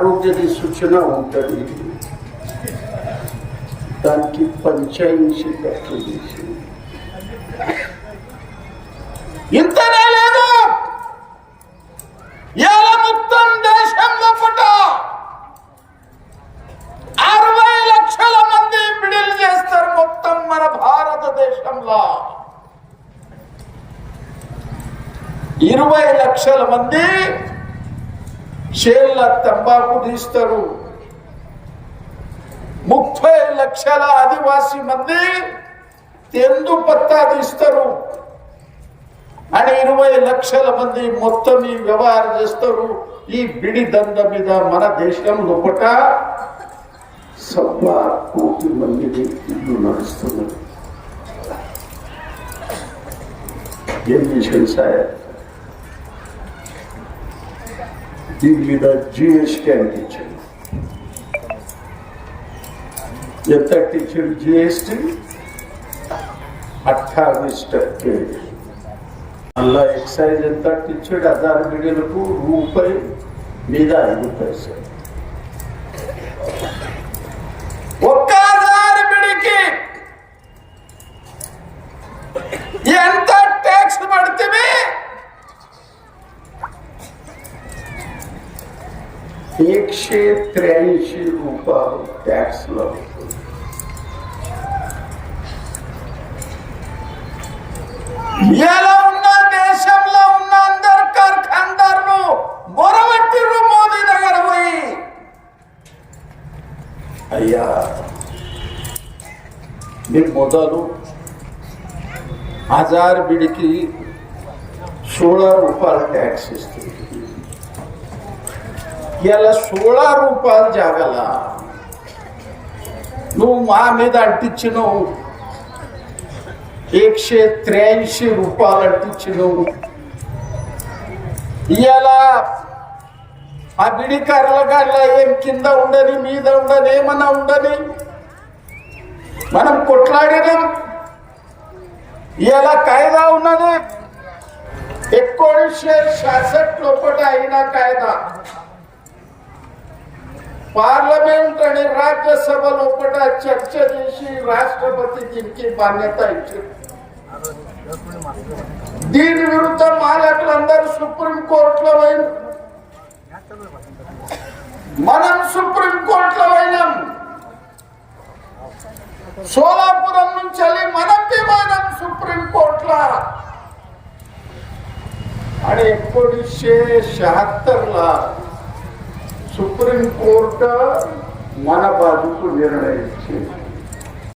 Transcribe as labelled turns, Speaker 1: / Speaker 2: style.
Speaker 1: ఆరోగ్య సూచన ఉంటుంది. దానికి పంచాయించి ఖర్చు చేసి ఇంతనే లేదు. ఇవాళ మొత్తం దేశంలో పుట్ట అరవై లక్షల మంది మిడిల్ చేస్తారు మొత్తం మన భారతదేశంలో. ఇరవై లక్షల మంది షేర్ల తంబాకు తీస్తారు. ముప్పై లక్షల ఆదివాసీ మంది తెందు పత్తా తీస్తారు. అని ఇరవై లక్షల మంది మొత్తం ఈ వ్యవహారం చేస్తారు. ఈ బిడి దంద మీద మన దేశం లోపట సవ్వా కోటి మంది ఇల్లు నడుస్తున్నారు. ఏం విషయం సార్? దీని మీద జిఎస్టీ అంటించాడు ఎంత అంటించాడు జిఎస్టీ అట్టావీస్ టక్కే మళ్ళా ఎక్సైజ్ ఎంత అంటించాడు అదారు బిడ్డలకు రూపాయి మీద ఐదు పైసలు. एकशे त्र्याऐंशी रुपये टॅक्स लागतो ఎలా ఉన్న దేశంలో ఉన్న అందరు కార్ఖానదారులు మొరబెట్టిర్రు మోదీ దగ్గర పోయి అయ్యా మీరు మొదలు హజార్ బిడికి సోళ రూపాయలు ట్యాక్స్ ఇస్తుంది याला सोळा रूपात जागाला. नू महामेद अडतीसशे नऊ. एकशे त्र्याऐंशी रुपयाला अडतीसशे नऊ. याला हा बिडी कारला काढला एम किंद उंडाने मी दंडन उंडाने मना उंडनी మనం కొట్లాడినాం ఇలా కాयదా ఉన్నది एकोणीसशे शहासष्ट लोपट आहे ना कायदा. పార్లమెంట్ आणि राज्यसभा లోపట చర్చ చేసి రాష్ట్రపతి దీనికి మాన్యత ఇచ్చారు దీని విరుద్ధం మాలకులందరూ సుప్రీం కోర్టులో పోయిన మనం సుప్రీం కోర్టులో పోయినాం సోలాపురం నుంచి వెళ్ళి మనం విమానం సుప్రీం కోర్టులో आणि एकोणीसशे शहात्तर ला సుప్రీంకోర్టు మన బాధ్యత నిర్ణయించింది